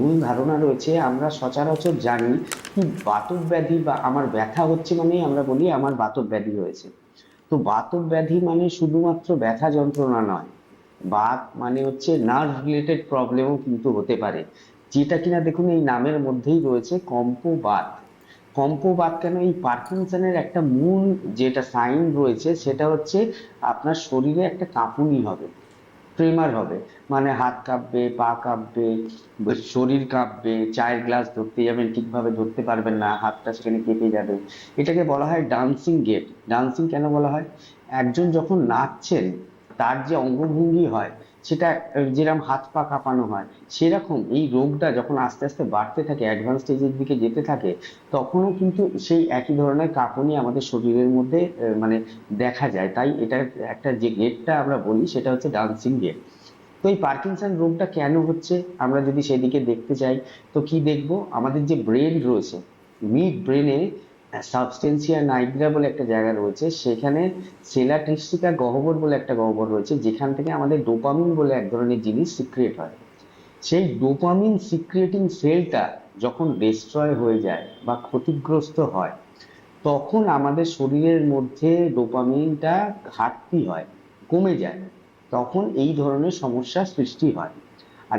ভুল ধারণা রয়েছে, আমরা সচরাচর জানি কি বাতক ব্যাধি বা আমার ব্যথা হচ্ছে মানে আমরা বলি আমার বাতক ব্যাধি হয়েছে তো বাতক ব্যাধি মানে শুধুমাত্র ব্যথা যন্ত্রণা নয়, বাত মানে হচ্ছে নার্ভ রিলেটেড প্রবলেমও কিন্তু হতে পারে, যেটা কিনা দেখুন এই নামের মধ্যেই রয়েছে কম্পবাত। কম্পবাত কেন? এই পার্কিনসনের একটা মূল যেটা সাইন রয়েছে সেটা হচ্ছে আপনার শরীরে একটা কাঁপুনি হবে। ট্রেমার হবে। মানে হাত কাঁপবে, পা কাঁপবে, শরীর কাঁপবে, চায়ের গ্লাস ধরতে যাবেন, ঠিকভাবে ধরতে পারবেন না, হাতটা সেখানে কেঁপে যাবে। এটাকে বলা হয় ডান্সিং গেট ডান্সিং কেন বলা হয়? একজন যখন নাচছেন, তার যে অঙ্গভঙ্গি হয় সেটা যেরকম হাত পা কাঁপানো হয়, সেরকম এই রোগটা যখন আস্তে আস্তে বাড়তে থাকে অ্যাডভান্স স্টেজের দিকে যেতে থাকে, তখনও কিন্তু সেই একই ধরনের কাঁপুনি আমাদের শরীরের মধ্যে মানে দেখা যায়। তাই এটার একটা যে গেটটা আমরা বলি, সেটা হচ্ছে ডান্সিং গেট তো এই পার্কিনসন রোগটা কেন হচ্ছে? আমরা যদি সেদিকে দেখতে চাই তো কি দেখব? আমাদের যে ব্রেন রয়েছে মিড ব্রেনে সাবস্টেন্সিয়া নাইগ্রা বলে একটা জায়গা রয়েছে। সেখানে সেলাট্রিস্টিকা গহ্বর বলে একটা গহ্বর রয়েছে, যেখান থেকে আমাদের ডোপামিন বলে এক ধরনের জিনিস সিক্রিয়েট হয়। সেই ডোপামিন সিক্রিয়েটিং সেলটা যখন ডিস্ট্রয় হয়ে যায় বা ক্ষতিগ্রস্ত হয়, তখন আমাদের শরীরের মধ্যে ডোপামিনটা ঘাটতি হয়, কমে যায়। তখন এই ধরনের সমস্যার সৃষ্টি হয়।